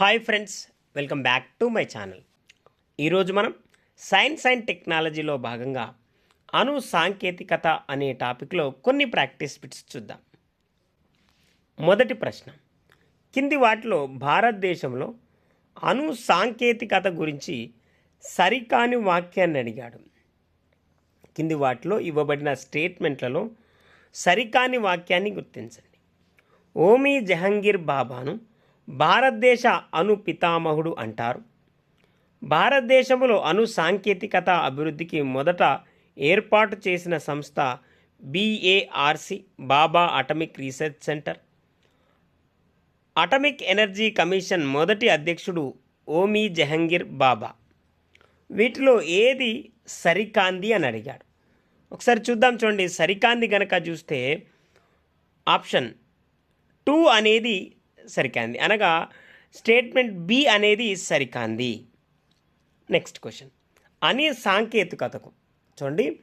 Hi friends welcome back to my channel. ఈరోజు మనం science and టెక్నాలజీలో భాగంగా అణు సాంకేతికత అనే టాపిక్లో కొన్ని ప్రాక్టీస్ బిట్స్ చూద్దాం. మొదటి ప్రశ్న కింది వాటిలో భారతదేశంలో అణు సాంకేతికత గురించి సరికాని వాక్యాన్ని అడిగాడు. కింది వాటిలో ఇవ్వబడిన స్టేట్మెంట్లలో సరికాని వాక్యాన్ని గుర్తించండి. ఓమీ జహంగీర్ బాబాను భారతదేశ అణు పితామహుడు అంటారు. భారతదేశంలో అణు సాంకేతికత అభివృద్ధికి మొదట ఏర్పాటు చేసిన సంస్థ BARC Bhabha atomic research centre. Atomic energy commission మొదటి అధ్యక్షుడు ఓమీ జహంగీర్ బాబా. వీటిలో ఏది సరికాంది అని అడిగాడు. ఒకసారి చూద్దాం చూడండి సరికాంది గనక చూస్తే ఆప్షన్ టూ అనేది సరికాంది. అనగా స్టేట్మెంట్ బి అనేది సరికాంది. Next question. అని సాంకేతికతకు చూడండి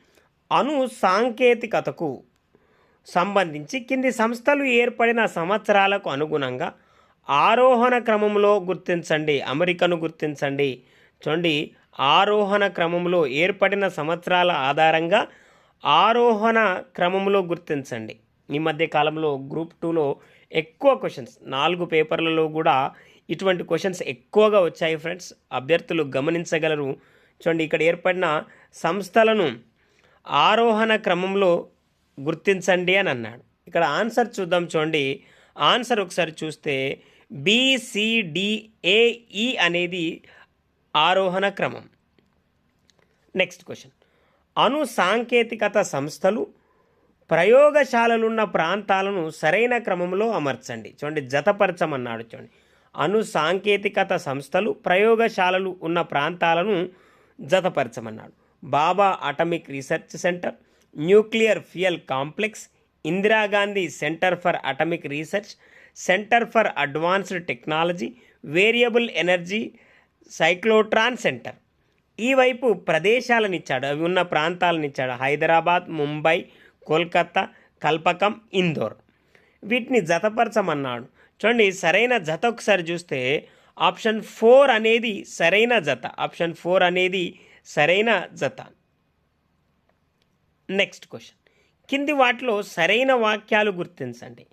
అను సాంకేతికతకు సంబంధించి కింది సంస్థలు ఏర్పడిన సంవత్సరాలకు అనుగుణంగా ఆరోహణ క్రమంలో గుర్తించండి. అమెరికను గుర్తించండి. చూడండి ఆరోహణ క్రమంలో ఏర్పడిన సంవత్సరాల ఆధారంగా ఆరోహణ క్రమంలో గుర్తించండి. ఈ మధ్య కాలంలో గ్రూప్ టూలో ఎక్కువ క్వశ్చన్స్ నాలుగు పేపర్లలో కూడా ఇటువంటి క్వశ్చన్స్ ఎక్కువగా వచ్చాయి ఫ్రెండ్స్ అభ్యర్థులు గమనించగలరు. చూడండి ఇక్కడ ఏర్పడిన సంస్థలను ఆరోహణ క్రమంలో గుర్తించండి అని అన్నాడు. ఇక్కడ ఆన్సర్ చూద్దాం చూడండి. ఆన్సర్ ఒకసారి చూస్తే బీసీడిఏఈ e అనేది ఆరోహణ క్రమం. నెక్స్ట్ క్వశ్చన్ అణు సాంకేతికత సంస్థలు ప్రయోగశాలలున్న ప్రాంతాలను సరైన క్రమంలో అమర్చండి. చూడండి జతపరచమన్నాడు చూడండి. అణు సాంకేతికత సంస్థలు ప్రయోగశాలలు ఉన్న ప్రాంతాలను జతపరచమన్నాడు. Bhabha atomic research centre nuclear fuel complex Indira Gandhi centre for atomic research centre for advanced technology variable energy cyclotron centre. ఈ వైపు ప్రదేశాలను ఇచ్చాడు అవి ఉన్న ప్రాంతాలను ఇచ్చాడు. హైదరాబాద్ ముంబై కోల్కత్తా కల్పకం ఇందోర్. వీటిని జతపరచమన్నాడు. చూడండి సరైన జత ఒకసారి చూస్తే ఆప్షన్ ఫోర్ అనేది సరైన జత. ఆప్షన్ ఫోర్ అనేది సరైన జత. Next question. కింది వాటిలో సరైన వాక్యాలు గుర్తించండి.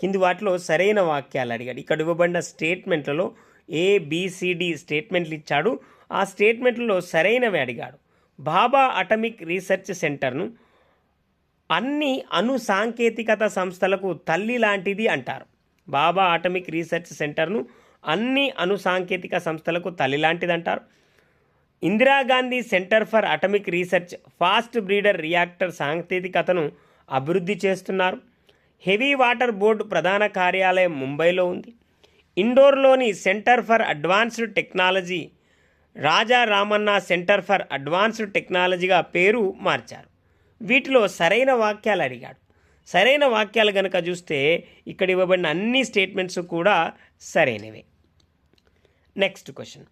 కింది వాటిలో సరైన వాక్యాలు అడిగాడు. ఇక్కడ ఇవ్వబడిన స్టేట్మెంట్లలో ఏబిసిడి స్టేట్మెంట్లు ఇచ్చాడు. ఆ స్టేట్మెంట్లలో సరైనవి అడిగాడు. బాబా అటమిక్ రీసెర్చ్ సెంటర్ను అన్ని అణు సాంకేతికత సంస్థలకు తల్లి లాంటిది అంటారు. బాబా ఆటమిక్ రీసెర్చ్ సెంటర్ను అన్ని అణు సాంకేతిక సంస్థలకు తల్లి లాంటిది అంటారు Indira Gandhi centre for atomic research fast breeder reactor సాంకేతికతను అభివృద్ధి చేస్తున్నారు. హెవీ వాటర్ బోర్డు ప్రధాన కార్యాలయం ముంబైలో ఉంది. ఇండోర్లోని centre for advanced technology Raja Ramanna centre for advanced టెక్నాలజీగా పేరు మార్చారు. వీటిలో సరైన వాక్యాలు అడిగాడు. సరైన వాక్యాలు కనుక చూస్తే ఇక్కడ ఇవ్వబడిన అన్ని స్టేట్మెంట్స్ కూడా సరైనవే. Next question.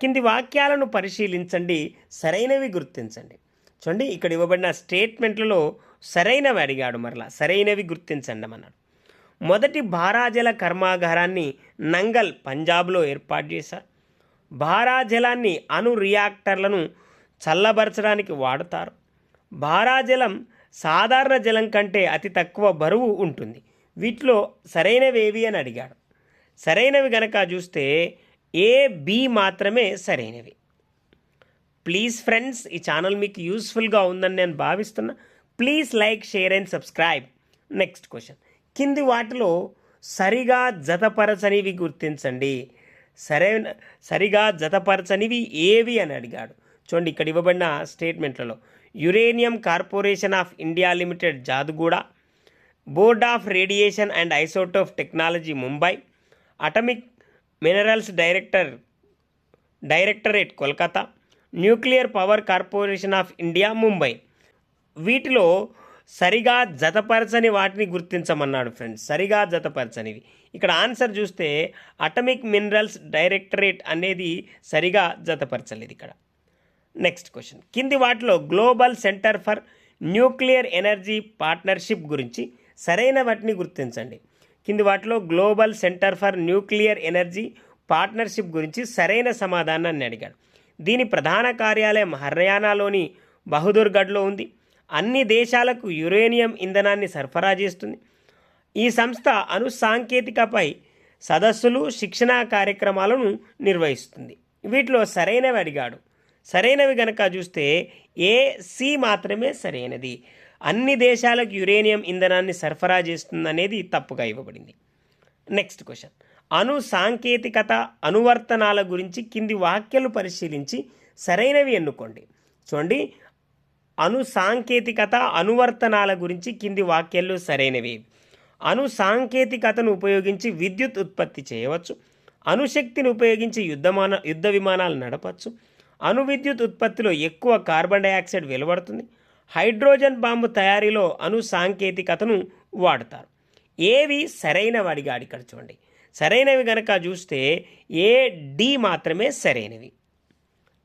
కింది వాక్యాలను పరిశీలించండి సరైనవి గుర్తించండి. చూడండి ఇక్కడ ఇవ్వబడిన స్టేట్మెంట్లలో సరైనవి అడిగాడు మరలా సరైనవి గుర్తించండి అన్నాడు. మొదటి భారాజల కర్మాగారాన్ని నంగల్ పంజాబ్లో ఏర్పాటు చేశారు. భారాజలాన్ని అణు రియాక్టర్లను చల్లబరచడానికి వాడతారు. భారాజలం సాధారణ జలం కంటే అతి తక్కువ బరువు ఉంటుంది. వీటిలో సరైనవేవి అని అడిగాడు. సరైనవి గనక చూస్తే ఏ బి మాత్రమే సరైనవి. ప్లీజ్ ఫ్రెండ్స్ ఈ ఛానల్ మీకు యూస్ఫుల్గా ఉందని నేను భావిస్తున్నా. Please like share and subscribe next question కింది వాటిలో సరిగా జతపరచనివి గుర్తించండి. సరైన సరిగా జతపరచనివి ఏవి అని అడిగాడు. చూడండి ఇక్కడ ఇవ్వబడిన స్టేట్మెంట్లలో uranium corporation of India limited Jaduguda. Board of radiation and isotope technology Mumbai. Atomic minerals director directorate Kolkata. Nuclear power corporation of India Mumbai. వీటిలో సరిగా జతపరచని వాటిని గుర్తించమన్నాడు ఫ్రెండ్స్. సరిగా జతపరచనివి. ఇక్కడ ఆన్సర్ చూస్తే అటమిక్ మినరల్స్ డైరెక్టరేట్ అనేది సరిగా జతపరచలేదు ఇక్కడ. నెక్స్ట్ క్వశ్చన్ కింది వాటిలో global centre for nuclear energy partnership గురించి సరైన వాటిని గుర్తించండి. కింది వాటిలో global centre for nuclear energy partnership గురించి సరైన సమాధానాన్ని అడిగాడు. దీని ప్రధాన కార్యాలయం హర్యానాలోని బహదూర్గఢ్లో ఉంది. అన్ని దేశాలకు యురేనియం ఇంధనాన్ని సరఫరా చేస్తుంది. ఈ సంస్థ అణు సాంకేతికపై సదస్సులు శిక్షణా కార్యక్రమాలను నిర్వహిస్తుంది. వీటిలో సరైనవి అడిగాడు. సరైనవి గనక చూస్తే ఏ సి మాత్రమే సరైనది. అన్ని దేశాలకు యురేనియం ఇంధనాన్ని సరఫరా చేస్తుందనేది తప్పుగా ఇవ్వబడింది. నెక్స్ట్ క్వశ్చన్ అణు సాంకేతికత అనువర్తనాల గురించి కింది వాక్యాలు పరిశీలించి సరైనవి ఎన్నుకోండి. చూడండి. అణు సాంకేతికత అనువర్తనాల గురించి కింది వాక్యాలు సరైనవి. అణు సాంకేతికతను ఉపయోగించి విద్యుత్ ఉత్పత్తి చేయవచ్చు. అణుశక్తిని ఉపయోగించి యుద్ధమాన యుద్ధ విమానాలు నడపచ్చు అణు విద్యుత్ ఉత్పత్తిలో ఎక్కువ కార్బన్ డైఆక్సైడ్ వెలువడుతుంది. హైడ్రోజన్ బాంబు తయారీలో అణు సాంకేతికతను వాడతారు. ఏవి? సరైనవి అడిగాడు ఇక్కడ చూడండి. సరైనవి గనక చూస్తే ఏ డి మాత్రమే సరైనవి.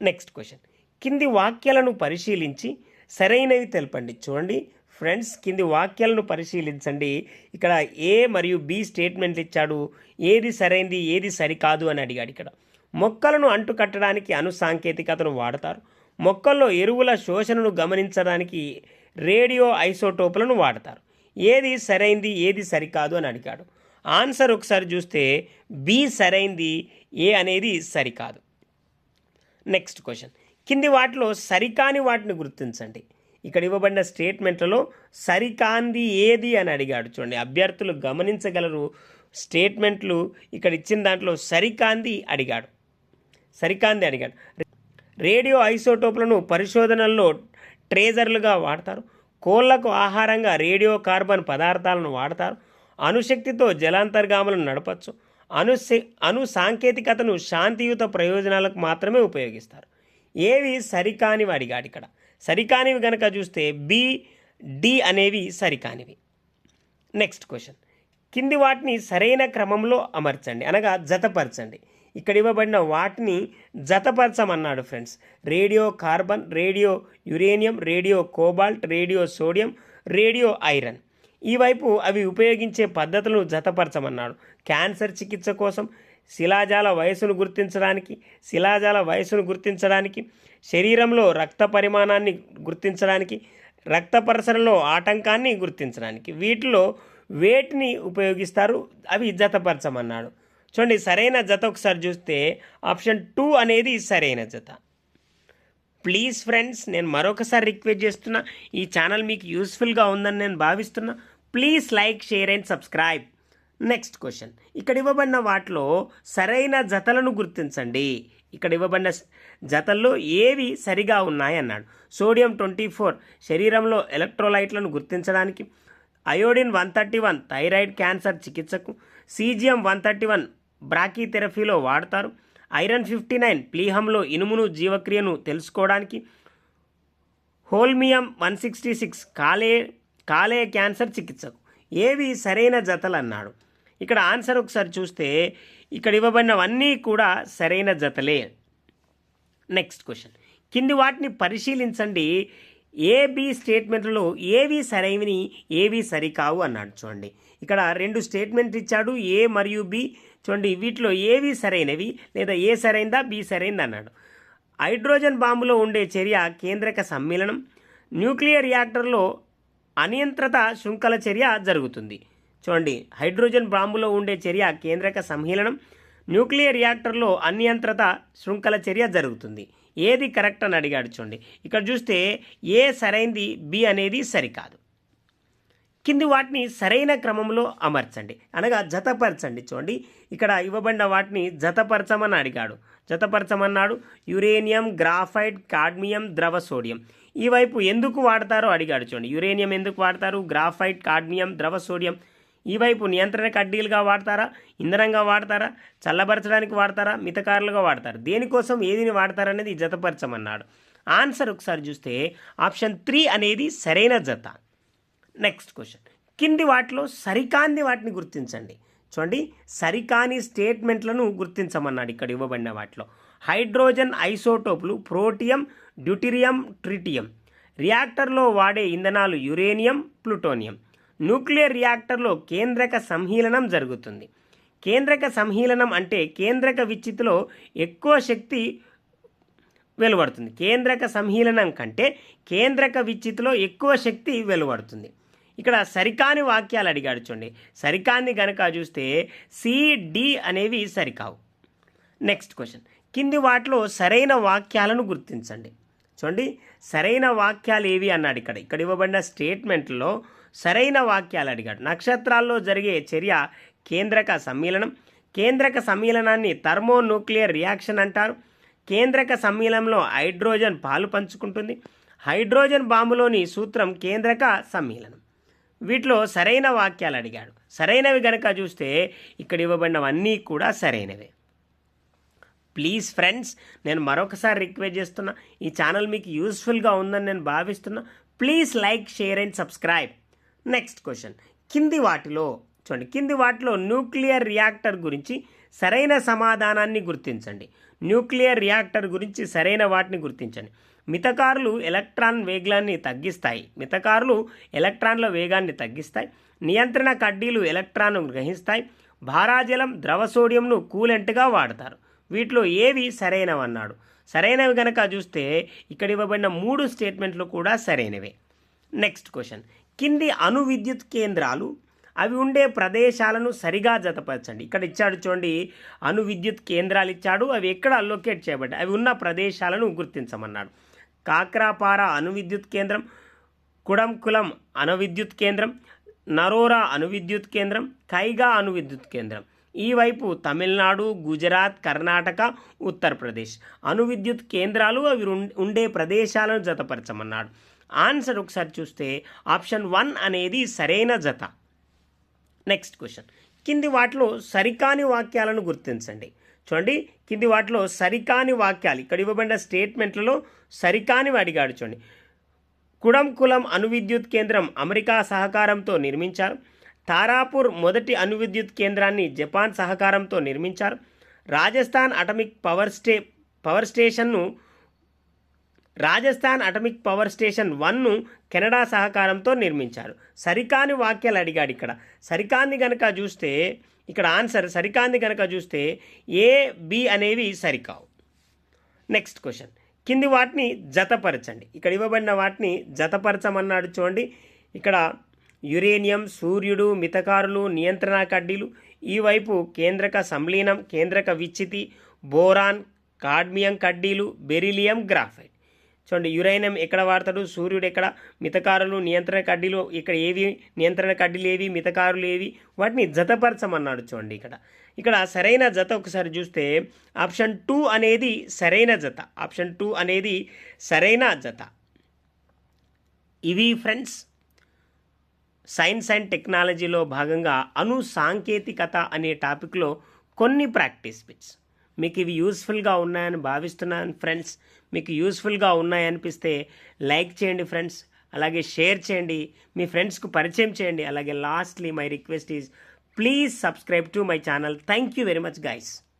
Next question. కింది వాక్యాలను పరిశీలించి సరైనవి తెలపండి చూడండి. ఫ్రెండ్స్ కింది వాక్యాలను పరిశీలించండి. ఇక్కడ ఏ మరియు బి స్టేట్మెంట్లు ఇచ్చాడు. ఏది సరైంది ఏది సరికాదు అని అడిగాడు ఇక్కడ. మొక్కలను అంటుకట్టడానికి అణు సాంకేతికతను వాడతారు. మొక్కల్లో ఎరువుల శోషణను గమనించడానికి రేడియో ఐసోటోపులను వాడతారు. ఏది సరైంది ఏది సరికాదు అని అడిగాడు. ఆన్సర్ ఒకసారి చూస్తే బి సరైంది ఏ అనేది సరికాదు. Next question. కింది వాటిలో సరికాని వాటిని గుర్తించండి. ఇక్కడ ఇవ్వబడిన స్టేట్మెంట్లలో సరికాంది ఏది అని అడిగాడు. చూడండి అభ్యర్థులు గమనించగలరు. స్టేట్మెంట్లు ఇక్కడ ఇచ్చిన దాంట్లో సరికాంది అడిగాడు. సరికాంది అడిగాడు. రేడియో ఐసోటోప్లను పరిశోధనల్లో ట్రేజర్లుగా వాడతారు. కోళ్ళకు ఆహారంగా రేడియో కార్బన్ పదార్థాలను వాడతారు. అణుశక్తితో జలాంతర్గాములను నడపచ్చు. అణు అణు సాంకేతికతను శాంతియుత ప్రయోజనాలకు మాత్రమే ఉపయోగిస్తారు. ఏవి సరికానివి అడిగాడు ఇక్కడ. సరికానివి కనుక చూస్తే బి డి అనేవి సరికానివి. Next question. కింది వాటిని సరైన క్రమంలో అమర్చండి. అనగా జతపరచండి. ఇక్కడ ఇవ్వబడిన వాటిని జతపరచమన్నాడు friends. Radio carbon radio uranium radio cobalt radio sodium radio iron. ఈ వైపు అవి ఉపయోగించే పద్ధతులను జతపరచమన్నాడు. క్యాన్సర్ చికిత్స కోసం శిలాజాల వయసును గుర్తించడానికి శిలాజాల వయసును గుర్తించడానికి శరీరంలో రక్త పరిమాణాన్ని గుర్తించడానికి రక్త పరిసరంలో ఆటంకాన్ని గుర్తించడానికి వీటిలో వేటిని ఉపయోగిస్తారు అవి జతపరచమన్నాడు. చూడండి సరైన జత ఒకసారి చూస్తే ఆప్షన్ టూ అనేది సరైన జత. ప్లీజ్ ఫ్రెండ్స్ నేను మరొకసారి రిక్వెస్ట్ చేస్తున్నా ఈ ఛానల్ మీకు యూస్ఫుల్గా ఉందని నేను భావిస్తున్నా. Please like share and subscribe. Next question. ఇక్కడ ఇవ్వబడిన వాటిలో సరైన జతలను గుర్తించండి. ఇక్కడ ఇవ్వబడిన జతల్లో ఏవి సరిగా ఉన్నాయి అన్నాడు సోడియం ట్వంటీ ఫోర్ శరీరంలో ఎలక్ట్రోలైట్లను గుర్తించడానికి iodine one thirty one thyroid cancer చికిత్సకు సీజియం వన్ థర్టీ వన్ బ్రాకీథెరపీలో వాడతారు. ఐరన్ ఫిఫ్టీ నైన్ ప్లీహంలో ఇనుమును జీవక్రియను తెలుసుకోవడానికి. హోల్మియం వన్ సిక్స్టీ సిక్స్ కాలే కాలేయ క్యాన్సర్ చికిత్సకు. ఏవి సరైన జతలు అన్నాడు ఇక్కడ ఆన్సర్ ఒకసారి చూస్తే ఇక్కడ ఇవ్వబడినవన్నీ కూడా సరైన జతలే. Next question. కింది వాటిని పరిశీలించండి. ఏబి స్టేట్మెంట్లలో ఏవి సరైనవి ఏవి సరికావు అన్నాడు చూడండి. ఇక్కడ రెండు స్టేట్మెంట్ ఇచ్చాడు ఏ మరియు బి. చూడండి వీటిలో ఏవి సరైనవి లేదా ఏ సరైందా బి సరైంది అన్నాడు. హైడ్రోజన్ బాంబులో ఉండే చర్య కేంద్రక సమ్మేళనం న్యూక్లియర్ రియాక్టర్లో అనియంత్రిత శృంఖల చర్య జరుగుతుంది. చూడండి హైడ్రోజన్ బాంబులో ఉండే చర్య కేంద్రక సమ్మేళనం న్యూక్లియర్ రియాక్టర్లో అనియంత్రిత శృంఖల చర్య జరుగుతుంది. ఏది కరెక్ట్ అని అడిగాడు చూడండి. ఇక్కడ చూస్తే ఏ సరైంది బి అనేది సరికాదు. కింది వాటిని సరైన క్రమంలో అమర్చండి. అనగా జతపరచండి చూడండి. ఇక్కడ ఇవ్వబడిన వాటిని జతపరచమని అడిగాడు. జతపరచమన్నాడు యురేనియం గ్రాఫైట్ కాడ్మియం ద్రవ సోడియం. ఈ వైపు ఎందుకు వాడతారో అడిగాడు చూడండి. యురేనియం ఎందుకు వాడతారు? గ్రాఫైట్ కాడ్మియం ద్రవ సోడియం. ఈ వైపు నియంత్రణ కడ్డీలుగా వాడతారా? ఇంధనంగా వాడతారా? చల్లబరచడానికి వాడతారా? మితకారులుగా వాడతారు? దేనికోసం ఏదిని వాడతారనేది జతపరచమన్నాడు. ఆన్సర్ ఒకసారి చూస్తే ఆప్షన్ త్రీ అనేది సరైన జత. Next question. కింది వాటిలో సరికాంది వాటిని గుర్తించండి. చూడండి సరికాని స్టేట్మెంట్లను గుర్తించమన్నాడు ఇక్కడ ఇవ్వబడిన వాటిలో. హైడ్రోజన్ ఐసోటోపులు ప్రోటియం డ్యూటీరియం ట్రిటియం. రియాక్టర్లో వాడే ఇంధనాలు యురేనియం ప్లూటోనియం. న్యూక్లియర్ రియాక్టర్లో కేంద్రక సంహీలనం జరుగుతుంది. కేంద్రక సంహీలనం అంటే కేంద్రక విచ్యుతిలో ఎక్కువ శక్తి వెలువడుతుంది. కేంద్రక సంహీలనం కంటే కేంద్రక విచ్యుతిలో ఎక్కువ శక్తి వెలువడుతుంది. ఇక్కడ సరికాని వాక్యాలు అడిగాడు చూడండి. సరికాన్ని గనక చూస్తే సిడి అనేవి సరికావు. Next question. కింది వాటిలో సరైన వాక్యాలను గుర్తించండి. చూడండి సరైన వాక్యాలు ఏవి అన్నాడు ఇక్కడ. ఇక్కడ ఇవ్వబడిన స్టేట్మెంట్లో సరైన వాక్యాలు అడిగాడు. నక్షత్రాల్లో జరిగే చర్య కేంద్రక సమ్మేళనం. కేంద్రక సమ్మేళనాన్ని థర్మోన్యూక్లియర్ రియాక్షన్ అంటారు. కేంద్రక సమ్మేళనంలో హైడ్రోజన్ పాలు పంచుకుంటుంది. హైడ్రోజన్ బాంబులోని సూత్రం కేంద్రక సమ్మేళనం. వీటిలో సరైన వాక్యాలు అడిగాడు. సరైనవి గనక చూస్తే ఇక్కడ ఇవ్వబడినవన్నీ కూడా సరైనవే. ప్లీజ్ ఫ్రెండ్స్ నేను మరొకసారి రిక్వెస్ట్ చేస్తున్నా. ఈ ఛానల్ మీకు యూస్ఫుల్గా ఉందని నేను భావిస్తున్నా. Please like share and subscribe. Next question. కింది వాటిలో చూడండి కింది వాటిలో న్యూక్లియర్ రియాక్టర్ గురించి సరైన సమాధానాన్ని గుర్తించండి. న్యూక్లియర్ రియాక్టర్ గురించి సరైన వాటిని గుర్తించండి. మితకారులు ఎలక్ట్రాన్ వేగాన్ని తగ్గిస్తాయి. మితకారులు ఎలక్ట్రాన్ల వేగాన్ని తగ్గిస్తాయి. నియంత్రణ కడ్డీలు ఎలక్ట్రాన్ను గ్రహిస్తాయి. భారాజలం ద్రవ సోడియంను కూలెంట్గా వాడతారు. వీటిలో ఏవి సరైనవన్నాడు? సరైనవి గనక చూస్తే ఇక్కడ ఇవ్వబడిన మూడు స్టేట్మెంట్లు కూడా సరైనవే. నెక్స్ట్ క్వశ్చన్ కింది అణు విద్యుత్ కేంద్రాలు అవి ఉండే ప్రదేశాలను సరిగా జతపరచండి. ఇక్కడ ఇచ్చాడు చూడండి అణు విద్యుత్ కేంద్రాలు ఇచ్చాడు అవి ఎక్కడ లొకేట్ చేయబడ్డాయి అవి ఉన్న ప్రదేశాలను గుర్తించమన్నాడు. కాక్రాపార అణు విద్యుత్ కేంద్రం కుడంకులం అణు విద్యుత్ కేంద్రం నరోరా అణు విద్యుత్ కేంద్రం కైగా అణు విద్యుత్ కేంద్రం. ఈ వైపు తమిళనాడు గుజరాత్ కర్ణాటక ఉత్తరప్రదేశ్. అణు విద్యుత్ కేంద్రాలు అవి ఉండే ప్రదేశాలను జతపరచమన్నాడు. ఆన్సర్ ఒకసారి చూస్తే ఆప్షన్ వన్ అనేది సరైన జత. నెక్స్ట్ క్వశ్చన్ కింది వాటిలో సరికాని వాక్యాలను గుర్తించండి. చూడండి కింది వాటిలో సరికాని వాక్యాలు ఇక్కడ ఇవ్వబడిన స్టేట్మెంట్లలో సరికానివి అడిగాడు చూడండి. కుడం కులం అణు విద్యుత్ కేంద్రం అమెరికా సహకారంతో నిర్మించారు. తారాపూర్ మొదటి అణు విద్యుత్ కేంద్రాన్ని జపాన్ సహకారంతో నిర్మించారు. Rajasthan atomic power stay power స్టేషన్ను రాజస్థాన్ అటమిక్ పవర్ స్టేషన్ వన్ను కెనడా సహకారంతో నిర్మించారు. సరికాని వాక్యాలు అడిగాడు ఇక్కడ. సరికాంది గనక చూస్తే ఇక్కడ ఆన్సర్ సరికాంది గనక చూస్తే ఏ బి అనేవి సరికావు. Next question. కింది వాటిని జతపరచండి. ఇక్కడ ఇవ్వబడిన వాటిని జతపరచమన్నాడు చూడండి. ఇక్కడ యురేనియం సూర్యుడు మితకారులు నియంత్రణ కడ్డీలు ఈ వైపు కేంద్రక సంలీనం కేంద్రక విచ్చితి బోరాన్ కాడ్మియం కడ్డీలు బెరిలియం గ్రాఫైట్. చూడండి యురేనియం ఎక్కడ వాడతాడు? సూర్యుడు ఎక్కడ? మితకారులు నియంత్రణ కడ్డీలు ఇక్కడ ఏవి? నియంత్రణ కడ్డీలు ఏవి? మితకారులు ఏవి? వాటిని జతపరచమన్నాడు చూడండి ఇక్కడ. ఇక్కడ సరైన జత ఒకసారి చూస్తే ఆప్షన్ టూ అనేది సరైన జత. ఆప్షన్ టూ అనేది సరైన జత. ఇవి ఫ్రెండ్స్ సైన్స్ అండ్ టెక్నాలజీలో భాగంగా అణు సాంకేతికత అనే టాపిక్లో కొన్ని ప్రాక్టీస్ బిట్స్. మీకు ఇవి యూస్ఫుల్గా ఉన్నాయని భావిస్తున్నాను ఫ్రెండ్స్ మీకు యూస్ఫుల్గా ఉన్నాయనిపిస్తే లైక్ చేయండి ఫ్రెండ్స్ అలాగే షేర్ చేయండి. మీ ఫ్రెండ్స్కు పరిచయం చేయండి. అలాగే lastly my request is please subscribe to my channel thank you very much guys